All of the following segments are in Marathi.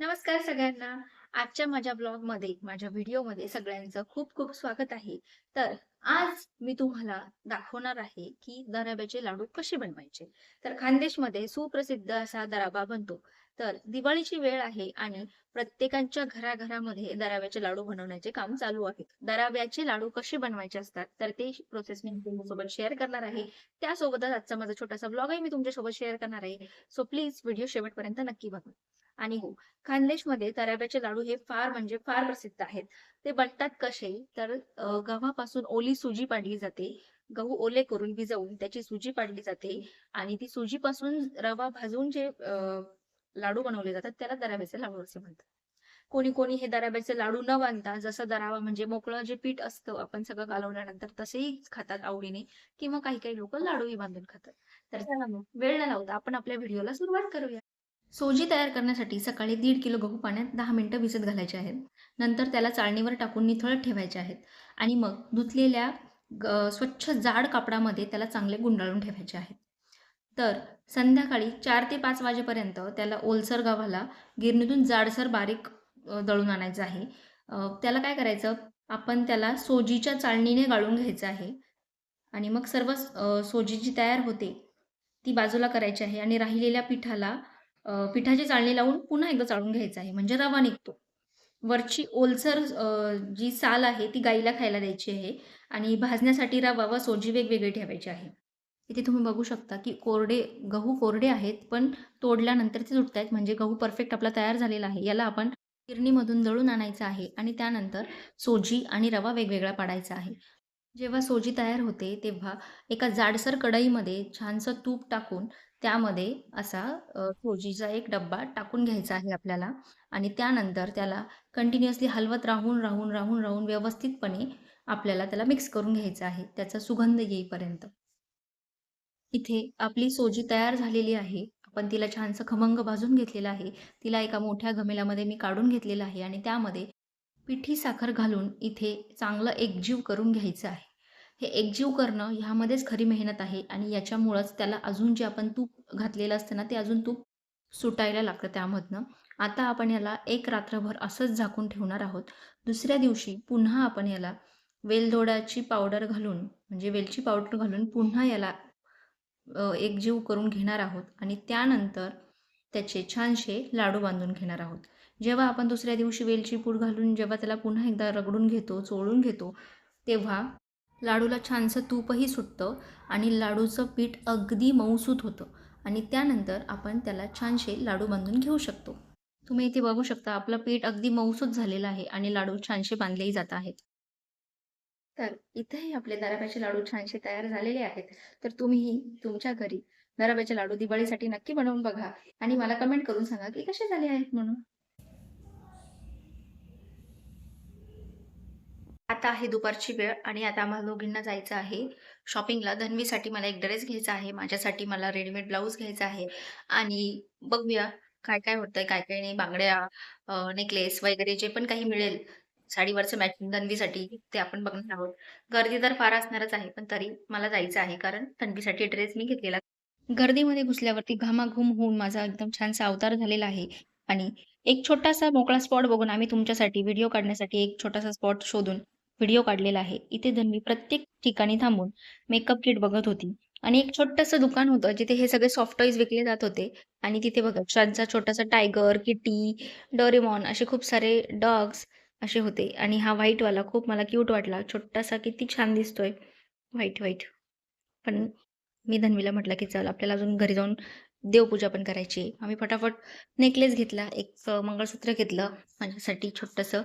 नमस्कार सगळ्यांना. आजच्या माझ्या ब्लॉगमध्ये माझ्या व्हिडिओमध्ये सगळ्यांचं खूप खूप स्वागत आहे. तर आज मी तुम्हाला दाखवणार आहे, की दराब्याचे लाडू कसे बनवायचे. तर खानदेशमध्ये सुप्रसिद्ध असा दराबा बनतो. तर दिवाळीची वेळ आहे आणि प्रत्येकांच्या घराघरामध्ये दराव्याचे लाडू बनवण्याचे काम चालू आहे. दराव्याचे लाडू कसे बनवायचे असतात, तर ते प्रोसेस मी तुमच्यासोबत शेअर करणार आहे. त्यासोबतच आजचा माझा छोटासा ब्लॉगही मी तुमच्यासोबत शेअर करणार आहे. सो प्लीज व्हिडिओ शेवटपर्यंत नक्की बघा. आणि हो, खानदेशमध्ये दराब्याचे लाडू हे फार म्हणजे फार प्रसिद्ध आहेत. ते बनतात कसे तर गव्हापासून ओली सुजी पाडली जाते. गहू ओले करून भिजवून त्याची सुजी पाडली जाते आणि ती सुजीपासून रवा भाजून जे लाडू बनवले जातात त्याला दराब्याचे लाडू असे म्हणतात. कोणी कोणी हे दराब्याचे लाडू न बांधता जसं दरावा म्हणजे मोकळं जे पीठ असतं आपण सगळं कालवल्यानंतर तसेही खातात आवडीने किंवा काही काही लोकं लाडूही बांधून खातात. तर चला मग वेळ न लावता आपण आपल्या व्हिडिओला सुरुवात करूया. सोजी तयार करण्यासाठी सकाळी दीड किलो गहू पाण्यात दहा मिनटं भिजत घालायचे आहेत. नंतर त्याला चाळणीवर टाकून निथळत ठेवायचे आहेत आणि मग धुतलेल्या ग स्वच्छ जाड कापडामध्ये त्याला चांगले गुंडाळून ठेवायचे आहेत. तर संध्याकाळी चार ते पाच वाजेपर्यंत त्याला ओलसर गव्हाला गिरणीतून जाडसर बारीक दळून आणायचं आहे. त्याला काय करायचं, आपण त्याला सोजीच्या चाळणीने गाळून घ्यायचं आहे आणि मग सर्व सोजी जी तयार होते, ती बाजूला करायची आहे आणि राहिलेल्या पिठाला पिठाची चाळणी लावून पुन्हा एकदा चाळून घ्यायचं आहे, म्हणजे रवा निघतो. वरची ओलसर जी साल आहे ती गाईला खायला द्यायची आहे आणि भाजण्यासाठी रवा व सोजी वेगवेगळी ठेवायची आहे. इथे तुम्ही बघू शकता, की कोरडे गहू कोरडे आहेत, पण तोडल्यानंतर ते तुटतायत म्हणजे गहू परफेक्ट आपला तयार झालेला आहे. याला आपण गिरणीमधून दळून आणायचं आहे आणि त्यानंतर सोजी आणि रवा वेगवेगळा पाडायचा आहे. जेव्हा सोजी तयार होते, तेव्हा एका जाडसर कढईमध्ये छानसं तूप टाकून त्यामध्ये असा अ, सोजीचा एक डब्बा टाकून घ्यायचा आहे आपल्याला आणि त्यानंतर त्याला कंटिन्युअसली हलवत राहून, राहून, राहून, राहून व्यवस्थितपणे आपल्याला त्याला मिक्स करून घ्यायचं आहे, त्याचा सुगंध येईपर्यंत. इथे आपली सोजी तयार झालेली आहे. आपण तिला छानसं खमंग भाजून घेतलेलं आहे. तिला एका मोठ्या घमेल्यामध्ये मी काढून घेतलेलं आहे आणि त्यामध्ये पिठी साखर घालून इथे चांगलं एकजीव करून घ्यायचं आहे. हे एकजीव करणं ह्यामध्येच खरी मेहनत आहे आणि याच्यामुळंच त्याला अजून जे आपण तूप घातलेलं असतं ना, ते अजून तूप सुटायला लागतं त्यामधनं. आता आपण याला एक रात्रभर असंच झाकून ठेवणार आहोत. दुसऱ्या दिवशी पुन्हा आपण याला वेलदोड्याची पावडर घालून, म्हणजे वेलची पावडर घालून पुन्हा याला एकजीव करून घेणार आहोत आणि त्यानंतर त्याचे छानसे लाडू बांधून घेणार आहोत. जेव्हा आपण दुसऱ्या दिवशी वेलची पूड घालून जेव्हा त्याला पुन्हा एकदा रगडून घेतो, चोळून घेतो, तेव्हा लाडूला छानसं तूपही सुटतं आणि लाडूचं पीठ अगदी मऊसूत होतं आणि त्यानंतर आपण त्याला छानसे लाडू बांधून घेऊ शकतो. तुम्ही इथे बघू शकता आपलं पीठ अगदी मऊसूत झालेलं आहे आणि लाडू छानसे बांधलेही जात आहेत. तर इथेही आपले दराब्याचे लाडू छानसे तयार झालेले आहेत. तर तुम्हीही तुमच्या घरी दराब्याचे लाडू दिवाळीसाठी नक्की बनवून बघा आणि मला कमेंट करून सांगा, की कसे झाले आहेत म्हणून. आता आहे दुपारची वेळ आणि आता आम्हाला दोघींना जायचं आहे शॉपिंगला. धनवीसाठी मला एक ड्रेस घ्यायचा आहे, माझ्यासाठी मला रेडीमेड ब्लाऊज घ्यायचा आहे आणि बघूया काय-काय होतंय, काय-काय नाही. बांगड्या, नेकलेस वगैरे जे पण काही मिळेल साडीवरचं मॅचिंग धनवीसाठी ते आपण बघणार आहोत. गर्दी तर फार असणारच आहे, पण तरी मला जायचं आहे कारण धन्वीसाठी ड्रेस मी घेतलेला. गर्दीमध्ये घुसल्यावरती घामाघूम होऊन माझा एकदम छानसा अवतार झालेला आहे आणि एक छोटासा मोकळा स्पॉट बघून आम्ही तुमच्यासाठी व्हिडिओ काढण्यासाठी एक छोटासा स्पॉट शोधून व्हिडिओ काढलेला आहे. इथे धन्वी प्रत्येक ठिकाणी थांबून मेकअप किट बघत होती आणि एक छोटंसं दुकान होतं जिथे हे सगळे सॉफ्ट टॉयज विकले जात होते आणि तिथे बघा शांचा छोटासा टायगर, किटी, डोरेमॉन असे खूप सारे डॉग्स असे होते आणि हा व्हाईटवाला खूप मला क्यूट वाटला. छोटासा किती छान दिसतोय व्हाईट, व्हाईट. पण मी धन्वीला म्हटलं, की चल आपल्याला अजून घरी जाऊन देवपूजा पण करायची आम्ही फटाफट नेकलेस घेतला, एक मंगळसूत्र घेतलं माझ्यासाठी छोटंसं.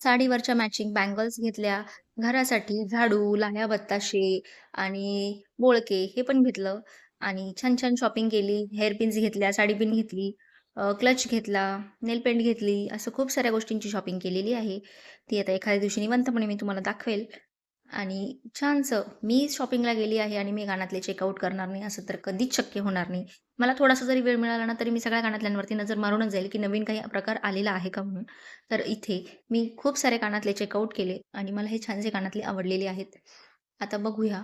साडीवरच्या मॅचिंग बँगल्स घेतल्या. घरासाठी झाडू, लाह्या, बत्ताशे आणि बोळके हे पण घेतलं आणि छान-छान शॉपिंग केली. हेअर पिन्स घेतल्या, साडी पिन घेतली, क्लच घेतला, नेल पेंट घेतली. असं खूप साऱ्या गोष्टींची शॉपिंग केलेली आहे. ती आता एखाद्या दिवशी निवांतपणे मी तुम्हाला दाखवेल आणि छानसं मी शॉपिंगला गेली आहे आणि मी कानातले चेकआउट करणार नाही असं तर कधीच शक्य होणार नाही. मला थोडासा जरी वेळ मिळाला ना, तरी मी सगळ्या कानातल्यांवरती नजर मारूनच जाईल, की नवीन काही प्रकार आलेला आहे का म्हणून. तर इथे मी खूप सारे कानातले चेकआउट केले आणि मला हे छानसे कानातले आवडलेले आहेत. आता बघूया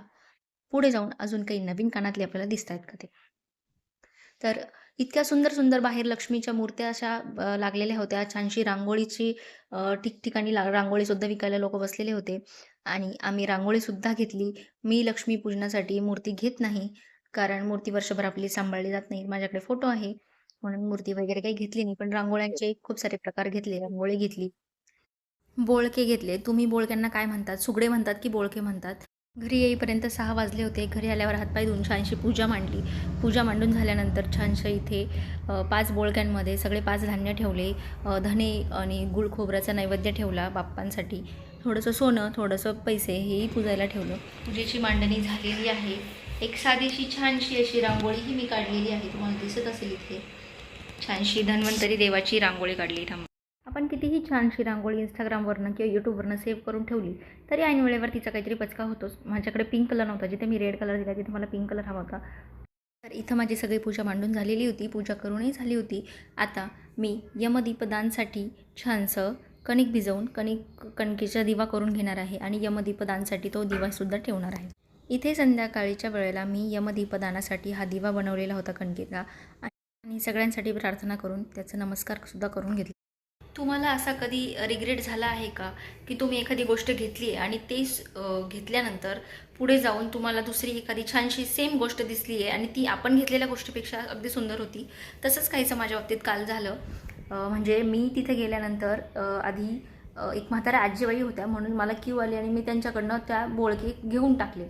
पुढे जाऊन अजून काही नवीन कानातले आपल्याला दिसतायत का ते. तर इतक्या सुंदर सुंदर बाहेर लक्ष्मीच्या मूर्त्या अशा लागलेल्या होत्या छानशी रांगोळीची ठिकठिकाणी ला रांगोळीसुद्धा विकायला लोक बसलेले होते आणि आम्ही रांगोळीसुद्धा घेतली. मी लक्ष्मी पूजनासाठी मूर्ती घेत नाही कारण मूर्ती वर्षभर आपली सांभाळली जात नाही. माझ्याकडे फोटो आहे म्हणून मूर्ती वगैरे काही घेतली नाही. पण रांगोळ्यांचे खूप सारे प्रकार घेतले. रांगोळी घेतली. बोळके घेतले. तुम्ही बोळक्यांना काय म्हणतात? सुगडे म्हणतात की बोळके म्हणतात? घरी येईपर्यंत सहा वाजले होते. घरी आल्यावर हातपाय धुवून छानशी पूजा मांडली. पूजा मांडून झाल्यानंतर छानशा इथे पाच बोळक्यांमध्ये सगळे पाच धान्य ठेवले. धने आणि गुळ खोबऱ्याचा नैवेद्य ठेवला बाप्पांसाठी. थोडंसं सोनं थोडंसं पैसे हेही पूजायला ठेवलं. पूजेची मांडणी झालेली आहे. एक साधीशी छानशी अशी रांगोळीही मी काढलेली आहे. तुम्हाला दिसत असेल इथे. छानशी धन्वंतरी देवाची रांगोळी काढली. थांब. आपण कितीही छानशी रांगोळी इंस्टाग्रामवरनं किंवा यूट्यूबवरनं सेव्ह करून ठेवली तरी ऐन वेळेवर तिचा काहीतरी पचका होतोच. माझ्याकडे पिंक कलर नव्हता. जिथे मी रेड कलर दिला तिथे मला पिंक कलर हवा होता तर इथं माझी सगळी पूजा मांडून झालेली होती. पूजा करूनही झाली होती. आता मी यमदीपदानसाठी छानसं कणिक भिजवून कणिक कणकेचा दिवा करून घेणार आहे आणि यमदीपदानसाठी तो दिवासुद्धा ठेवणार आहे. इथे संध्याकाळीच्या वेळेला मी यमदीपदानासाठी हा दिवा बनवलेला होता कणकेचा आणि सगळ्यांसाठी प्रार्थना करून त्याचा नमस्कारसुद्धा करून घेतला. तुम्हाला असा कधी रिग्रेट झाला आहे का की तुम्ही एखादी गोष्ट घेतली आहे आणि तेच घेतल्यानंतर पुढे जाऊन तुम्हाला दुसरी एखादी छानशी सेम गोष्ट दिसली आहे आणि ती आपण घेतलेल्या गोष्टीपेक्षा अगदी सुंदर होती? तसंच काहीचं माझ्या बाबतीत काल झालं. म्हणजे मी तिथे गेल्यानंतर आधी एक म्हाताऱ्या आजीबाई होत्या म्हणून मला क्यू आली आणि मी त्यांच्याकडनं त्या बोळके घेऊन टाकले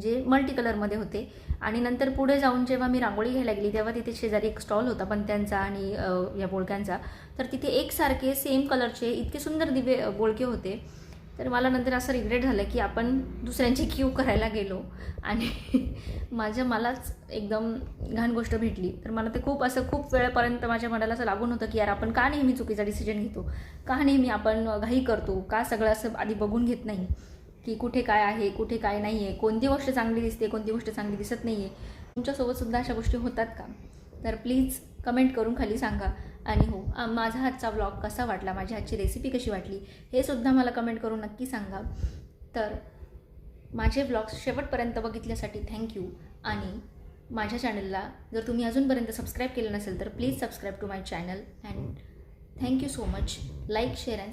जे मल्टी कलरमध्ये होते. आणि नंतर पुढे जाऊन जेव्हा मी रांगोळी घ्यायला गेली तेव्हा तिथे शेजारी एक स्टॉल होता पणत्यांचा आणि या बोळक्यांचा. तर तिथे एकसारखे सेम कलरचे इतके सुंदर दिवे बोळके होते. तर मला नंतर असं रिग्रेट झालं की आपण दुसऱ्यांची क्यू करायला गेलो. आणि माझ्या मलाच एकदम घाण गोष्ट भेटली. तर मला ते खूप असं खूप वेळेपर्यंत माझ्या मनाला असं लागून होतं की यार आपण का नेहमी चुकीचा डिसिजन घेतो? का नेहमी आपण घाई करतो? का सगळं असं आधी बघून घेत नाही? की कुठे काय आहे कुठे काय नाही आहे कोणती गोष्ट चांगली दिसते कोणती गोष्ट चांगली दिसत नाही आहे तुमच्यासोबतसुद्धा अशा गोष्टी होतात का? तर प्लीज कमेंट करून खाली सांगा. आणि हो माझा हातचा ब्लॉग कसा वाटला? माझी हातची रेसिपी कशी वाटली? हे सुद्धा मला कमेंट करून नक्की सांगा. तर माझे ब्लॉग्स शेवटपर्यंत बघितल्यासाठी थँक्यू आणि माझ्या चॅनलला जर तुम्ही अजूनपर्यंत सबस्क्राईब केलं नसेल तर please subscribe to my channel and thank you so much like share and